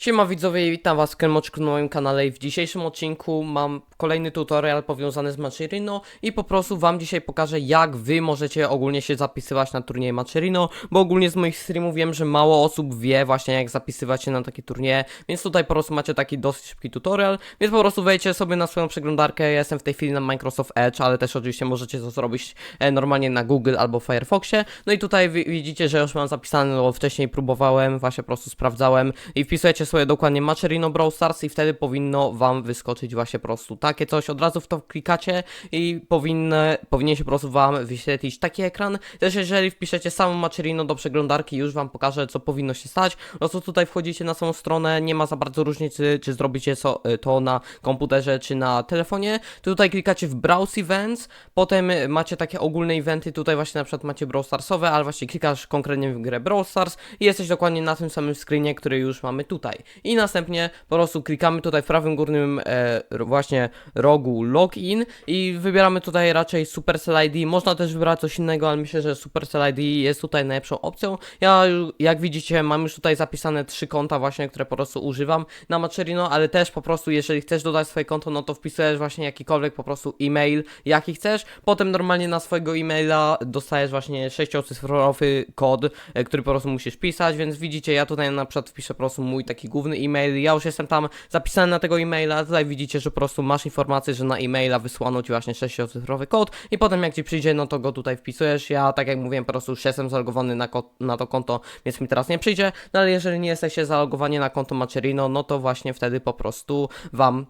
Siema widzowie, witam was w Kelmoczku na moim kanale i w dzisiejszym odcinku mam kolejny tutorial powiązany z Macherino i po prostu wam dzisiaj pokażę jak wy możecie ogólnie się zapisywać na turnieje Macherino, bo ogólnie z moich streamów wiem, że mało osób wie właśnie jak zapisywać się na takie turnieje, więc tutaj po prostu macie taki dosyć szybki tutorial, więc po prostu wejdźcie sobie na swoją przeglądarkę, ja jestem w tej chwili na Microsoft Edge, ale też oczywiście możecie to zrobić e, normalnie na Google albo Firefoxie, no i tutaj wi- widzicie, że już mam zapisane, bo wcześniej próbowałem, właśnie po prostu sprawdzałem i wpisujecie sobie dokładnie Macherino Brawl Stars i wtedy powinno wam wyskoczyć właśnie po prostu takie coś, od razu w to klikacie i powinny, powinien się po prostu wam wyświetlić taki ekran. Też jeżeli wpiszecie samą Macherino do przeglądarki, już wam pokażę co powinno się stać, no to tutaj wchodzicie na samą stronę, nie ma za bardzo różnicy, czy zrobicie so, to na komputerze, czy na telefonie. Tutaj klikacie w Browse Events, potem macie takie ogólne eventy, tutaj właśnie na przykład macie Brawl Starsowe, ale właśnie klikasz konkretnie w grę Brawl Stars i jesteś dokładnie na tym samym screenie, który już mamy tutaj. I następnie po prostu klikamy tutaj w prawym górnym e, właśnie rogu Login i wybieramy tutaj raczej Supercell ID. Można też wybrać coś innego, ale myślę, że Supercell ID jest tutaj najlepszą opcją. Ja jak widzicie mam już tutaj zapisane trzy konta właśnie, które po prostu używam na Macherino, ale też po prostu jeżeli chcesz dodać swoje konto, no to wpisujesz właśnie jakikolwiek po prostu e-mail, jaki chcesz. Potem normalnie na swojego e-maila dostajesz właśnie sześciocyfrowy kod, e, który po prostu musisz pisać, więc widzicie, ja tutaj na przykład wpiszę po prostu mój taki główny e-mail, ja już jestem tam zapisany na tego e-maila, tutaj widzicie, że po prostu masz informację, że na e-maila wysłano ci właśnie sześciocyfrowy kod i potem jak ci przyjdzie, no to go tutaj wpisujesz, ja tak jak mówiłem, po prostu już jestem zalogowany na, na to konto, więc mi teraz nie przyjdzie, no ale jeżeli nie jesteście zalogowani na konto Macherino, no to właśnie wtedy po prostu wam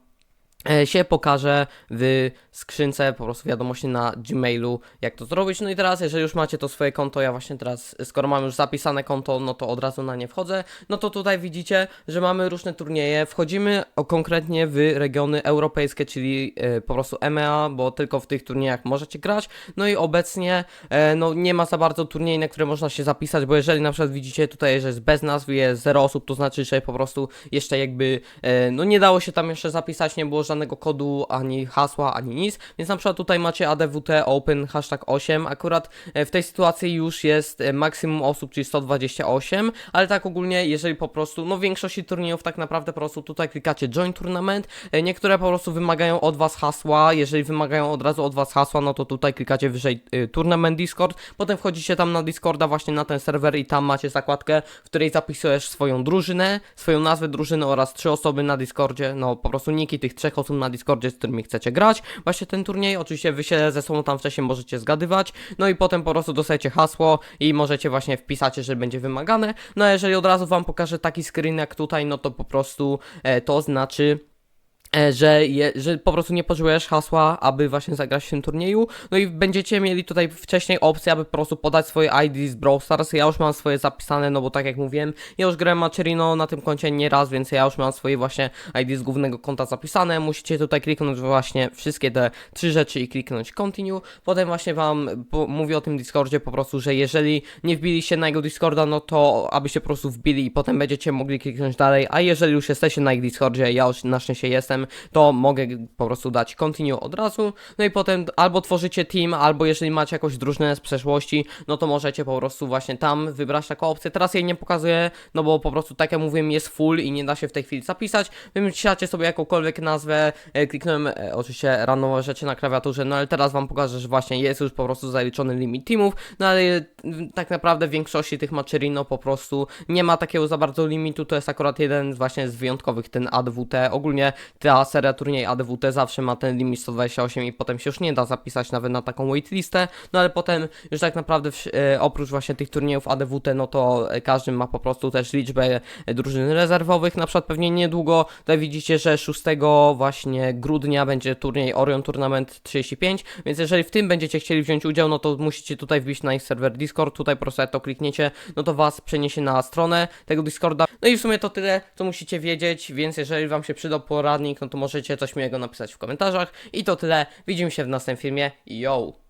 się pokaże w skrzynce po prostu wiadomości na Gmailu, jak to zrobić. No i teraz, jeżeli już macie to swoje konto, ja właśnie teraz, skoro mam już zapisane konto, no to od razu na nie wchodzę. No to tutaj widzicie, że mamy różne turnieje. Wchodzimy konkretnie w regiony europejskie, czyli e, po prostu EMEA, bo tylko w tych turniejach możecie grać. No i obecnie, e, no nie ma za bardzo turniej, na które można się zapisać, bo jeżeli na przykład widzicie tutaj, że jest bez nazwy, jest zero osób, to znaczy, że po prostu jeszcze jakby, e, no nie dało się tam jeszcze zapisać, nie było żadnego kodu, ani hasła, ani nic, więc na przykład tutaj macie ADWT Open hashtag 8, akurat e, w tej sytuacji już jest e, maksimum osób, czyli 128, ale tak ogólnie, jeżeli po prostu, no w większości turniejów tak naprawdę po prostu tutaj klikacie Join Tournament, e, niektóre po prostu wymagają od was hasła, jeżeli wymagają od razu od was hasła, no to tutaj klikacie wyżej Tournament Discord, potem wchodzicie tam na Discorda właśnie na ten serwer i tam macie zakładkę, w której zapisujesz swoją drużynę, swoją nazwę drużyny oraz trzy osoby na Discordzie, no po prostu niki tych trzech osób na Discordzie, z którymi chcecie grać, właśnie ten turniej, oczywiście wy się ze sobą tam wcześniej możecie zgadywać, no i potem po prostu dostajecie hasło i możecie właśnie wpisać, jeżeli będzie wymagane, no a jeżeli od razu wam pokażę taki screen jak tutaj, no to po prostu e, to znaczy że, je, że po prostu nie potrzebujesz hasła, aby właśnie zagrać w tym turnieju. No i będziecie mieli tutaj wcześniej opcję, aby po prostu podać swoje ID z Brawl Stars. Ja już mam swoje zapisane, no bo tak jak mówiłem, ja już grałem Macherino na tym koncie nie raz, więc ja już mam swoje właśnie ID z głównego konta zapisane. Musicie tutaj kliknąć właśnie wszystkie te trzy rzeczy i kliknąć continue. Potem właśnie wam mówię o tym Discordzie po prostu, że jeżeli nie wbiliście na jego Discorda, no to abyście po prostu wbili i potem będziecie mogli kliknąć dalej, a jeżeli już jesteście na ich Discordzie, ja już na szczęście jestem, to mogę po prostu dać continue od razu, no i potem albo tworzycie team, albo jeżeli macie jakąś drużynę z przeszłości, no to możecie po prostu właśnie tam wybrać taką opcję. Teraz jej nie pokazuję, no bo po prostu tak jak mówiłem jest full i nie da się w tej chwili zapisać. Wymyślacie sobie jakąkolwiek nazwę, e, kliknąłem e, oczywiście randomowe rzeczy na klawiaturze, no ale teraz wam pokażę, że właśnie jest już po prostu zaliczony limit teamów, no ale e, tak naprawdę w większości tych Macherino po prostu nie ma takiego za bardzo limitu, to jest akurat jeden właśnie z wyjątkowych, ten ADWT, ogólnie ta seria turniej ADWT zawsze ma ten limit 128 i potem się już nie da zapisać nawet na taką waitlistę, no ale potem już tak naprawdę w, e, oprócz właśnie tych turniejów ADWT, no to e, każdy ma po prostu też liczbę e, drużyn rezerwowych, na przykład pewnie niedługo, tutaj widzicie, że 6 właśnie grudnia będzie turniej Orion Tournament 35, więc jeżeli w tym będziecie chcieli wziąć udział, no to musicie tutaj wbić na ich serwer Discord, tutaj po prostu jak to klikniecie, no to was przeniesie na stronę tego Discorda, no i w sumie to tyle, co musicie wiedzieć, więc jeżeli wam się przydał poradnik, no to możecie coś miłego napisać w komentarzach. I to tyle, widzimy się w następnym filmie, yo!